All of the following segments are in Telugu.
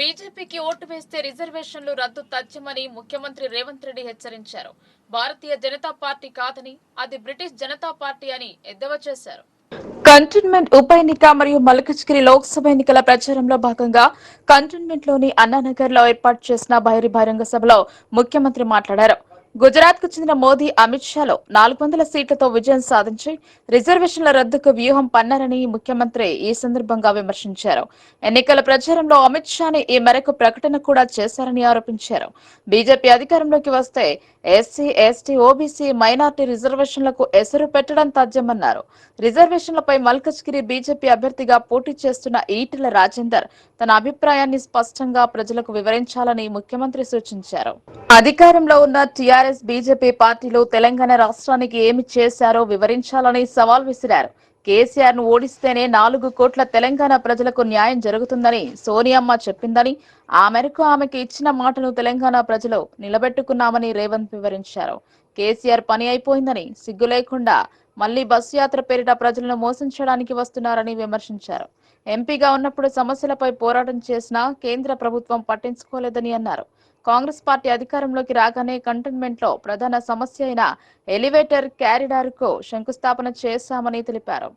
బీజేపీకి ఓటు వేస్తే రిజర్వేషన్లు రద్దు తథ్యమని ముఖ్యమంత్రి రేవంత్ రెడ్డి హెచ్చరించారు. భారతీయ జనతా పార్టీ కాదని అది బ్రిటిష్ జనతా పార్టీ అని ఎద్దేవా చేశారు. కంటోన్మెంట్ ఉప ఎన్నిక మరియు మల్కజ్గిరి లోక్సభ ఎన్నికల ప్రచారంలో భాగంగా కంటోన్మెంట్లోని అన్నానగర్లో ఏర్పాటు చేసిన బహిరీ బహిరంగ సభలో ముఖ్యమంత్రి మాట్లాడారు. గుజరాత్కు చెందిన మోదీ అమిత్ షాలో నాలుగు వందల సీట్లతో విజయం సాధించి రిజర్వేషన్ల రద్దుకు వ్యూహం పన్నారని ముఖ్యమంత్రి ఈ సందర్భంగా విమర్శించారు. ఎన్నికల ప్రచారంలో అమిత్ షాని ఈ మేరకు ప్రకటన కూడా చేశారని ఆరోపించారు. బీజేపీ అధికారంలోకి వస్తే ఎస్సీ ఎస్టీ ఓబీసీ మైనార్టీ రిజర్వేషన్లకు ఎసరు పెట్టడం తథ్యమన్నారు. రిజర్వేషన్లపై మల్కజ్గిరి బీజేపీ అభ్యర్థిగా పోటీ చేస్తున్న ఈటెల రాజేందర్ తన అభిప్రాయాన్ని స్పష్టంగా ప్రజలకు వివరించాలని ముఖ్యమంత్రి సూచించారు. అధికారంలో ఉన్న టీఆర్ఎస్ బీజేపీ పార్టీలు తెలంగాణ రాష్ట్రానికి ఏమి చేశారో వివరించాలని సవాల్ విసిరారు. కేసీఆర్ను ఓడిస్తేనే నాలుగు కోట్ల తెలంగాణ ప్రజలకు న్యాయం జరుగుతుందని సోనియమ్మ చెప్పిందని ఆ మేరకు ఆమెకి ఇచ్చిన మాటను తెలంగాణ ప్రజలు నిలబెట్టుకున్నామని రేవంత్ వివరించారు. కేసీఆర్ పని అయిపోయిందని సిగ్గు లేకుండా మళ్ళీ బస్సు యాత్ర పేరిట ప్రజలను మోసం చేయడానికి వస్తున్నారని విమర్శించారు. ఎంపీగా ఉన్నప్పుడు సమస్యలపై పోరాటం చేసినా కేంద్ర ప్రభుత్వం పట్టించుకోలేదని అన్నారు. కాంగ్రెస్ పార్టీ అధికారంలోకి రాగానే కంటైన్మెంట్లో ప్రధాన సమస్య అయిన ఎలివేటర్ క్యారిడార్కు శంకుస్థాపన చేశామని తెలిపారు.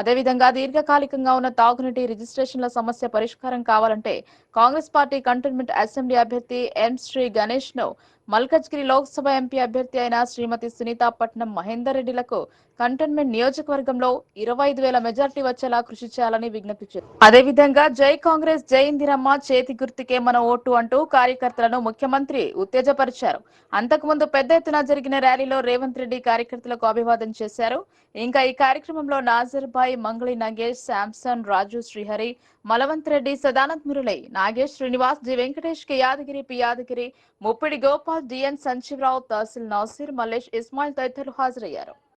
అదేవిధంగా దీర్ఘకాలికంగా ఉన్న తాగునీటి రిజిస్ట్రేషన్ల సమస్య పరిష్కారం కావాలంటే కాంగ్రెస్ పార్టీ కంటోన్మెంట్ అసెంబ్లీ అభ్యర్థి ఎం శ్రీ గణేష్ను మల్కజ్గిరి లోక్సభ ఎంపీ అభ్యర్థి అయిన శ్రీమతి సునీతాపట్నం మహేందర్ రెడ్డిలకు కంటోన్మెంట్ నియోజకవర్గంలో ఇరవై ఐదు వేల మెజార్టీ వచ్చేలా కృషి చేయాలని విజ్ఞప్తి చేశారు. అదేవిధంగా జై కాంగ్రెస్ జై ఇందిరమ్మ చేతి గుర్తుకే మన ఓటు అంటూ కార్యకర్తలను ముఖ్యమంత్రి ఉత్తేజపరిచారు. అంతకుముందు పెద్ద ఎత్తున జరిగిన ర్యాలీలో రేవంత్ రెడ్డి కార్యకర్తలకు అభివాదం చేశారు. ఇంకా ఈ కార్యక్రమంలో Nazar Bhai Mangali Nagesh Samson Raju Srihari Malavant Reddy Sadanand Murali Nagesh Srinivas G Venkatesh K Yadagiri P Yadagiri Muppidi Gopal DN Sanjeevarao tahsil Nouseer Mallesh Ismail తదితరులు హాజరయ్యారు.